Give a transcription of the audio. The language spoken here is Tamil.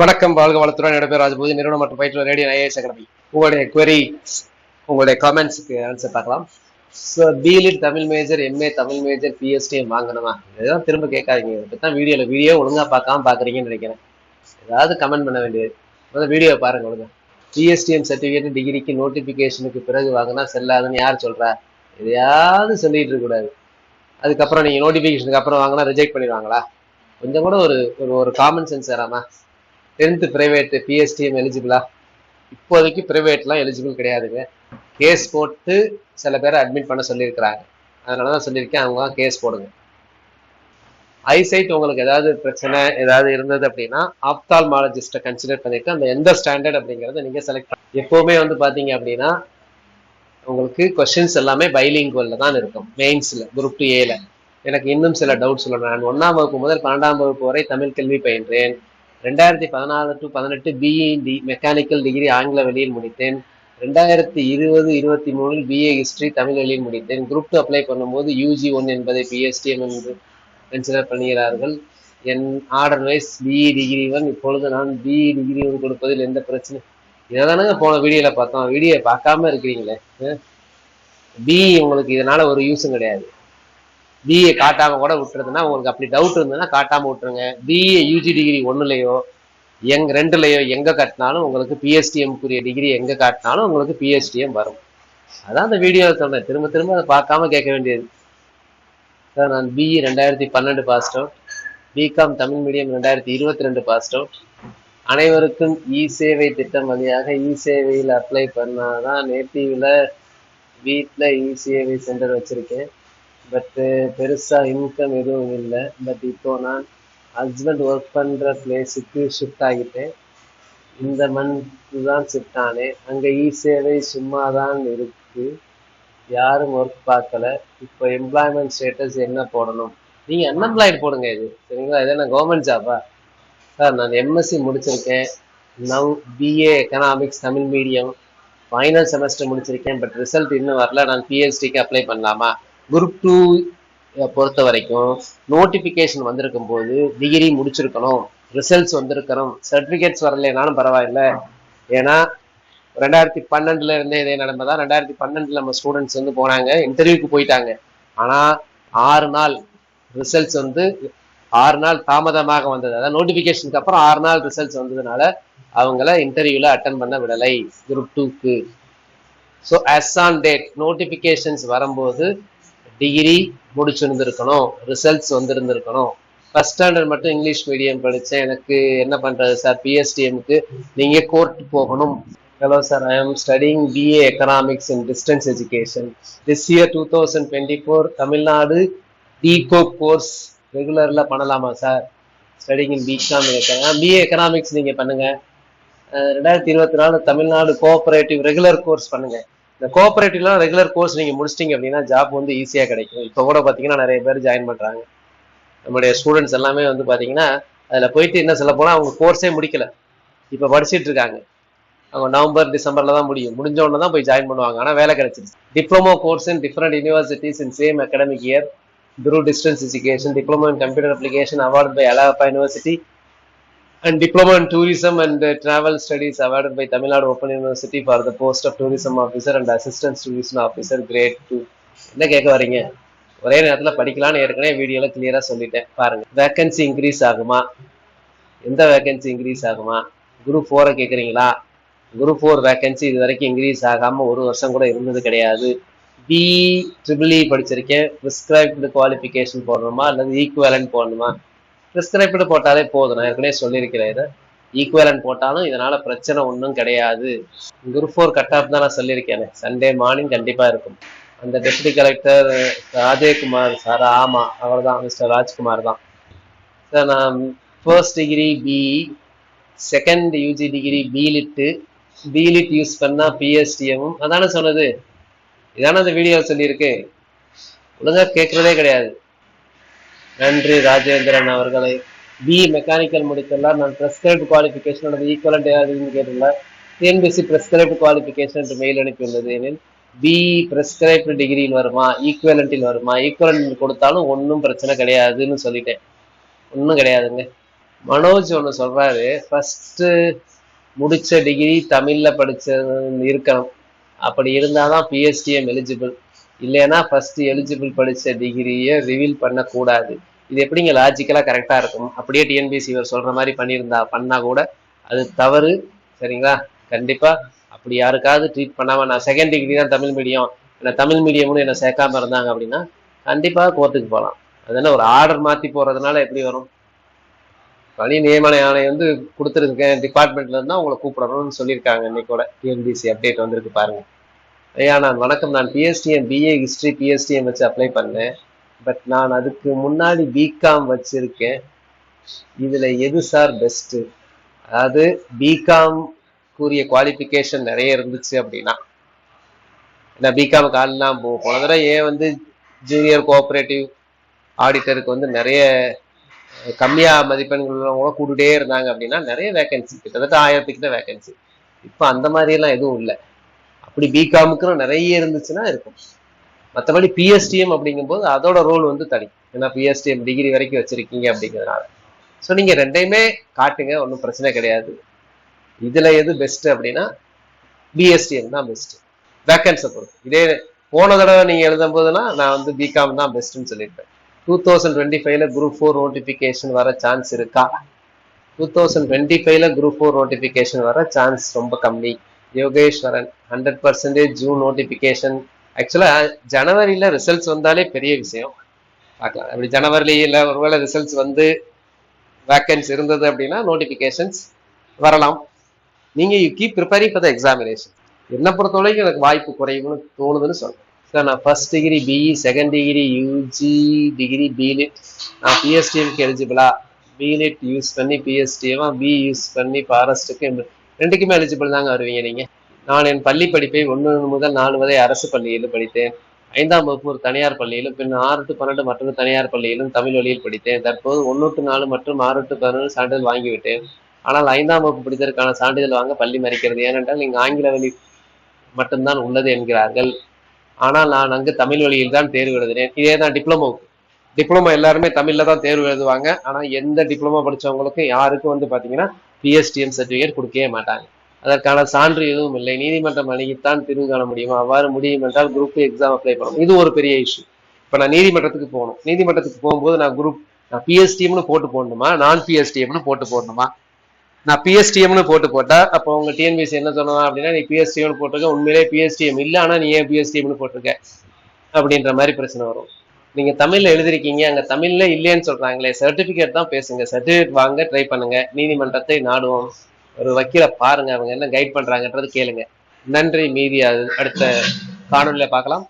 வணக்கம் வாழ்க வளத்துடன் என்னோட பேர் ராஜபூதி நிறுவனம் மற்றும் பயிற்சி ரேடியோ ஐஏஎஸ் அகாடமி. உங்களுடைய query உங்களுடைய கமெண்ட்ஸ்க்கு ஆன்சர் பார்க்கலாம். So BLit Tamil major MA Tamil major PSTM வாங்கணுமா? இதெல்லாம் திரும்ப கேட்காதீங்க. இதை பற்றி தான் வீடியோவில் வீடியோ ஒழுங்கா பார்க்காம பார்க்குறீங்கன்னு நினைக்கிறேன். ஏதாவது கமெண்ட் பண்ண வேண்டியது. முதல்ல வீடியோ பாருங்க ஒழுங்கா. பிஎஸ்டிஎம் சர்டிஃபிகேட் டிகிரிக்கு நோட்டிஃபிகேஷனுக்கு பிறகு வாங்கினா செல்லாதுன்னு யார் சொல்றா? எதையாவது சொல்லிட்டு இருக்கக்கூடாது அதுக்கப்புறம் நீங்கள் நோட்டிஃபிகேஷனுக்கு அப்புறம் வாங்கினா ரிஜெக்ட் பண்ணிடுவாங்களா? கொஞ்சம் கூட ஒரு ஒரு ஒரு காமன் சென்ஸ் வராமா. டென்த்து ப்ரைவேட்டு பிஎஸ்டிஎம் எலிஜிபிளா இப்போதைக்கு ப்ரைவேட்லாம் எலிஜிபிள் கிடையாதுங்க. கேஸ் போட்டு சில பேரை அட்மிட் பண்ண சொல்லியிருக்கிறாங்க. அதனால தான் சொல்லியிருக்கேன் அவங்க கேஸ் போடுங்க. ஐசைட் உங்களுக்கு ஏதாவது பிரச்சனை ஏதாவது இருந்தது அப்படின்னா ஆப்தால்மாலஜிஸ்ட்டை கன்சிடர் பண்ணிட்டு அந்த எந்த ஸ்டாண்டர்ட் அப்படிங்கிறத நீங்கள் செலக்ட் பண்ண எப்போவுமே வந்து பார்த்தீங்க அப்படின்னா உங்களுக்கு கொஷின்ஸ் எல்லாமே பைலிங்குவலில் தான் இருக்கும். மெயின்ஸில் குரூப் டூ ஏல எனக்கு இன்னும் சில டவுட்ஸ் சொல்லணும். நான் ஒன்றாம் வகுப்பு முதல் பன்னெண்டாம் வகுப்பு வரை தமிழ் கல்வி பயின்றேன். ரெண்டாயிரத்தி பதினாலு டு பதினெட்டு பிஇ டி மெக்கானிக்கல் டிகிரி ஆங்கில வழியில் முடித்தேன். ரெண்டாயிரத்தி இருபது இருபத்தி மூணில் பிஏ ஹிஸ்டரி தமிழ் வழியில் முடித்தேன். குரூப் டூ அப்ளை பண்ணும்போது யூஜி ஒன் என்பதை பிஎஸ்டிஎம் என்று கன்சிடர் பண்ணுகிறார்கள். என் order wise BE degree one இப்பொழுது நான் பிஇ டிகிரி ஒன் கொடுப்பதில் எந்த பிரச்சனை இதை தானங்க போன வீடியோவில் பார்த்தோம். வீடியோ பார்க்காம இருக்கிறீங்களே பிஇ உங்களுக்கு இதனால ஒரு யூஸும் கிடையாது. பிஏ காட்டாம கூட விட்டுறதுன்னா உங்களுக்கு அப்படி டவுட் இருந்ததுன்னா காட்டாம விட்டுருங்க. பிஏ யூஜி டிகிரி ஒன்றுலையோ எங் ரெண்டுலையோ எங்க காட்டினாலும் உங்களுக்கு பிஎஸ்டிஎம்க்குரிய டிகிரி எங்க காட்டினாலும் உங்களுக்கு பிஎஸ்டிஎம் வரும். அதான் அந்த வீடியோ சொன்னேன். திரும்ப திரும்ப அதை பார்க்காம கேட்க வேண்டியது. சார் நான் பிஇ ரெண்டாயிரத்தி பன்னெண்டு passed out BCom Tamil medium ரெண்டாயிரத்தி இருபத்தி ரெண்டு பாஸ்ட் அவுட் அனைவருக்கும் இ சேவை திட்டம் வழியாக இ சேவையில் அப்ளை பண்ணாதான் நேட்டிவில் வீட்டில் இ சேவை சென்டர் வச்சிருக்கேன். பட்டு பெருசாக இன்கம் எதுவும் இல்லை. பட் இப்போ நான் ஹஸ்பண்ட் ஒர்க் பண்ணுற பிளேஸுக்கு ஷிஃப்ட் ஆகிட்டேன். இந்த மந்த்து தான் ஷிஃப்ட் ஆனேன். அங்கே இ e சேவை சும்மா தான் இருக்குது யாரும் ஒர்க் பார்க்கல. இப்போ எம்ப்ளாய்மெண்ட் ஸ்டேட்டஸ் என்ன போடணும்? நீங்கள் அன்எம்ப்ளாய்டு போடுங்க இது. சரிங்களா? இது என்ன கவர்மெண்ட் ஜாபா சார் நான் எம்எஸ்சி முடிச்சிருக்கேன். Now BA economics Tamil medium final semester முடிச்சிருக்கேன். பட் ரிசல்ட் இன்னும் வரல. நான் பிஹெச்டிக்கு அப்ளை பண்ணலாமா? குரூப் டூ பொறுத்த வரைக்கும் நோட்டிஃபிகேஷன் வந்திருக்கும் போது டிகிரி முடிச்சிருக்கணும் ரிசல்ட்ஸ் வந்திருக்கணும் சர்டிஃபிகேட்ஸ் வரலைனாலும் பரவாயில்ல. ஏன்னா ரெண்டாயிரத்தி பன்னெண்டுல இருந்தே இதே நடந்ததா ரெண்டாயிரத்தி பன்னெண்டுல நம்ம ஸ்டூடெண்ட்ஸ் வந்து போனாங்க இன்டர்வியூக்கு போயிட்டாங்க. ஆனா ஆறு நாள் ரிசல்ட்ஸ் வந்து ஆறு நாள் தாமதமாக வந்தது. அதாவது நோட்டிஃபிகேஷனுக்கு அப்புறம் ஆறு நாள் ரிசல்ட்ஸ் வந்ததுனால அவங்கள இன்டர்வியூல அட்டன் பண்ண விடலை குரூப் டூக்கு so as on date notifications வரும்போது டிகிரி முடிச்சிருந்துருக்கணும் ரிசல்ட்ஸ் வந்திருந்திருக்கணும். ஃபர்ஸ்ட் ஸ்டாண்டர்ட் மட்டும் இங்கிலீஷ் மீடியம் படித்தேன் எனக்கு என்ன பண்ணுறது சார் பிஎஸ்டிஎம்க்கு நீங்கள் கோர்ட் போகணும். Hello sir I am studying BA economics in distance education this year two thousand twenty four Tamil Nadu டிகோ course ரெகுலரில் பண்ணலாமா sir studying in BCom BA economics நீங்கள் பண்ணுங்கள் ரெண்டாயிரத்தி இருபத்தி நாலு தமிழ்நாடு கோஆபரேட்டிவ் ரெகுலர் கோர்ஸ் பண்ணுங்கள் இந்த கோஆபரேட்டிவ்லாம் ரெகுலர் கோர்ஸ் நீங்க முடிச்சிட்டீங்க அப்படின்னா ஜாப் வந்து ஈஸியாக கிடைக்கும். இப்போ கூட பாத்தீங்கன்னா நிறைய பேர் ஜாயின் பண்றாங்க. நம்மளுடைய ஸ்டூடெண்ட்ஸ் எல்லாமே வந்து பாத்தீங்கன்னா அதுல போயிட்டு என்ன சொல்ல போனால் அவங்க கோர்ஸே முடிக்கல. இப்ப படிச்சிட்டு இருக்காங்க. அவங்க நவம்பர் டிசம்பர்ல தான் முடியும். முடிஞ்ச உடனே தான் போய் ஜாயின் பண்ணுவாங்க. ஆனா வேலை கிடைச்சிருச்சு. Diploma course in different universities in same academic year through distance education diploma in computer application awarded by Alagappa university and diploma in tourism and uh, travel studies awarded by Tamil Nadu Open University for the post of tourism officer and assistant tourism officer. Grade 2 என்ன கேட்க வரீங்க? ஒரே நேரத்தில் படிக்கலாம்னு ஏற்கனவே வீடியோவில் கிளியராக சொல்லிட்டேன். பாருங்க. வேக்கன்சி இன்க்ரீஸ் ஆகுமா? எந்த வேக்கன்சி இன்க்ரீஸ் ஆகுமா? குரூப் ஃபோரை கேட்குறீங்களா குரூப் ஃபோர் வேக்கன்சி இது வரைக்கும் இன்க்ரீஸ் ஆகாமல் ஒரு வருஷம் கூட இருந்தது கிடையாது. பி ட்ரிபிள்இ e படிச்சிருக்கேன். ப்ரிஸ்கிரைப்டு குவாலிஃபிகேஷன் போடணுமா? அல்லது ஈக்குவலன்ட் போடணுமா? பிரிஸ்கிரைப்டு போட்டாலே போதும். நான் ஏற்கனவே சொல்லியிருக்கிறேன் இதை. ஈக்குவலன் போட்டாலும் இதனால பிரச்சனை ஒன்றும் கிடையாது. குரூப் ஃபோர் கட் ஆஃப் தான் நான் சொல்லியிருக்கேன். சண்டே மார்னிங் கண்டிப்பாக இருக்கும். அந்த டெப்டி கலெக்டர் ராஜேகுமார் சார் ஆமா அவர் தான் மிஸ்டர் ராஜ்குமார் தான். சார் நான் first degree BE second UG degree BLit BLit use பண்ணால் பிஎஸ்டிஎம் அதானே சொன்னது? இதானே அந்த வீடியோ சொல்லியிருக்கு. ஒழுங்காக கேட்குறதே கிடையாது. நன்றி ராஜேந்திரன் அவர்களை. பி மெக்கானிக்கல் முடித்துள்ளார் நான் ப்ரெஸ்கிரைப்ட் குவாலிஃபிகேஷனோட ஈக்குவலண்ட் ஏதாவதுன்னு கேட்டுள்ளார் டிஎன்பிசி ப்ரெஸ்கிரைப்ட் குவாலிஃபிகேஷன் என்று மெயில் அனுப்பியுள்ளது எனில் பி ப்ரெஸ்கிரைப்டு டிகிரியில் வருமா? ஈக்குவலண்டில் வருமா? ஈக்குவலண்ட் கொடுத்தாலும் ஒன்றும் பிரச்சனை கிடையாதுன்னு சொல்லிட்டேன். ஒன்றும் கிடையாதுங்க. மனோஜ் ஒன்று சொல்கிறாரு ஃபஸ்ட்டு முடித்த டிகிரி தமிழில் படித்த இருக்கணும். அப்படி இருந்தால் தான் பிஎஸ்டிஎம் எலிஜிபிள் இல்லைன்னா ஃபர்ஸ்ட் எலிஜிபிள் படிச்ச டிகிரியை ரிவீல் பண்ணக்கூடாது. இது எப்படிங்க லாஜிக்கலா கரெக்டா இருக்கும்? அப்படியே டிஎன்பிசி இவர் சொல்ற மாதிரி பண்ணியிருந்தா பண்ணா கூட அது தவறு சரிங்களா? கண்டிப்பா. அப்படி யாருக்காவது ட்ரீட் பண்ணாம நான் செகண்ட் டிகிரி தான் தமிழ் மீடியம் என்ன தமிழ் மீடியம்னு என்ன சேர்க்காம இருந்தாங்க அப்படின்னா கண்டிப்பா கோர்ட்டுக்கு போகலாம். அதனால ஒரு ஆர்டர் மாத்தி போறதுனால எப்படி வரும்? பணி நியமன ஆணையம் வந்து கொடுத்துருக்கேன். டிபார்ட்மெண்ட்ல இருந்தா உங்களை கூப்பிடணும்னு சொல்லியிருக்காங்க. இன்னைக்கோட டிஎன்பிசி அப்டேட் வந்திருக்கு பாருங்க. ஐயா நான் வணக்கம் நான் பிஎஸ்டிஎம் பிஏ ஹிஸ்ட்ரி பிஎஸ்டிஎம் வச்சு அப்ளை பண்ணேன். பட் நான் அதுக்கு முன்னாடி பிகாம் வச்சிருக்கேன். இதுல எது சார் பெஸ்ட்டு அதாவது பிகாம் கூறிய குவாலிஃபிகேஷன் நிறைய இருந்துச்சு அப்படின்னா. நான் பிகாம் காலெலாம் போகும். போன தடவை ஏன் வந்து ஜூனியர் கோஆப்ரேட்டிவ் ஆடிட்டருக்கு வந்து நிறைய கம்மியா மதிப்பெண்கள் உள்ளவங்க கூட்டுட்டே இருந்தாங்க அப்படின்னா நிறைய வேகன்சி கிட்டத்தட்ட ஆயிரத்துக்கிட்ட வேகன்சி இப்போ அந்த மாதிரி எல்லாம் எதுவும் இல்லை. அப்படி பிகாமுக்கு நிறைய இருந்துச்சுன்னா இருக்கும். மற்றபடி பிஎஸ்டிஎம் அப்படிங்கும்போது அதோட ரோல் வந்து தனி. ஏன்னா பிஎஸ்டிஎம் டிகிரி வரைக்கும் வச்சிருக்கீங்க அப்படிங்கிறதுனால. ஸோ நீங்க ரெண்டையுமே காட்டுங்க ஒன்றும் பிரச்சனை கிடையாது. இதுல எது பெஸ்ட் அப்படின்னா பிஎஸ்டிஎம் தான் பெஸ்ட் வேக்கன்ஸை பொறுத்து. இதே போன தடவை நீங்க எழுதும் போதுன்னா நான் வந்து பிகாம் தான் பெஸ்ட்னு சொல்லியிருப்பேன். டூ தௌசண்ட் டுவெண்ட்டி ஃபைவ்ல குரூப் ஃபோர் நோட்டிஃபிகேஷன் வர சான்ஸ் இருக்கா? டூ தௌசண்ட் டுவெண்ட்டி ஃபைவ்ல குரூப் ஃபோர் நோட்டிஃபிகேஷன் வர சான்ஸ் ரொம்ப கம்மி. Yogeswaran hundred percentage June notification ஆக்சுவலா ஜனவரியில ரிசல்ட்ஸ் வந்தாலே பெரிய விஷயம். பார்க்கலாம். அப்படி ஜனவரியில ஒருவேளை ரிசல்ட்ஸ் வந்து வேக்கன்ஸ் இருந்தது அப்படின்னா நோட்டிஃபிகேஷன்ஸ் வரலாம். நீங்க you keep preparing for the examination என்னை பொறுத்த வரைக்கும் எனக்கு வாய்ப்பு குறைவுன்னு தோணுதுன்னு சொல்றேன். சார் நான் first degree BE second degree UG degree BLit நான் பிஎஸ்டிஎம்க்கு எலிஜிபிளா பிலிட் யூஸ் பண்ணி பிஎஸ்டிஎம் பி யூஸ் பண்ணி ஃபாரஸ்ட்டுக்கு ரெண்டுக்குமே எலிஜிபிள் தாங்க வருவீங்க நீங்க. நான் என் பள்ளி படிப்பை ஒன்று முதல் நாலு வரை அரசு பள்ளியில் படித்தேன். ஐந்தாம் வகுப்பு ஒரு தனியார் பள்ளியிலும் பின் ஆறு டு பன்னெண்டு மற்றொரு தனியார் பள்ளியிலும் தமிழ் வழியில் படித்தேன். தற்போது ஒன்று டு நாலு மற்றும் ஆறு டு பதினொன்று சான்றிதழ் வாங்கிவிட்டேன் ஆனால் ஐந்தாம் வகுப்பு படித்ததற்கான சான்றிதழ் வாங்க பள்ளி மறிக்கிறது. ஏனென்றால் இங்கு ஆங்கில வழி மட்டும்தான் உள்ளது என்கிறார்கள். ஆனால் நான் அங்கு தமிழ் வழியில் தான் தேர்வு எழுதினேன். இதே தான் டிப்ளமோ. டிப்ளமோ எல்லாருமே தமிழ்ல தான் தேர்வு எழுதுவாங்க. ஆனால் எந்த டிப்ளமோ படித்தவங்களுக்கும் யாருக்கும் வந்து பார்த்தீங்கன்னா பிஎஸ்டிஎம் சர்டிஃபிகேட் கொடுக்கவே மாட்டாங்க. அதற்கான சான்று எதுவும் இல்லை. நீதிமன்றம் அணுகித்தான் தீர்வு காண முடியும்? அவ்வாறு முடியும் என்றால் குரூப் எக்ஸாம் அப்ளை பண்ணணும். இது ஒரு பெரிய இஷ்யூ இப்போ நான் நீதிமன்றத்துக்கு போகணும். நீதிமன்றத்துக்கு போகும்போது நான் குரூப் நான் பிஎஸ்டிஎம்னு போட்டு போடணுமா? நான் பிஎஸ்டிஎம்னு போட்டு போடணுமா? நான் பிஎஸ்டிஎம்னு போட்டு போட்டா அப்போ உங்க டிஎன்பிசி என்ன சொன்னா அப்படின்னா நீ பிஎஸ்டிஎம்னு போட்டிருக்க உண்மையிலே பிஎஸ்டிஎம் இல்லை ஆனா நீ ஏன் பிஎஸ்டிஎம்னு போட்டிருக்க? அப்படின்ற மாதிரி பிரச்சனை வரும். நீங்க தமிழ்ல எழுதிருக்கீங்க அங்க தமிழ்ல இல்லைன்னு சொல்றாங்களே சர்டிபிகேட் தான் பேசுங்க சர்டிபிகேட் வாங்க ட்ரை பண்ணுங்க. நீதிமன்றத்தை நாடுவோம். ஒரு வக்கீல பாருங்க அவங்க என்ன கைட் பண்றாங்கன்றது கேளுங்க. நன்றி மீதி அது அடுத்த காணொலியில பார்க்கலாம்.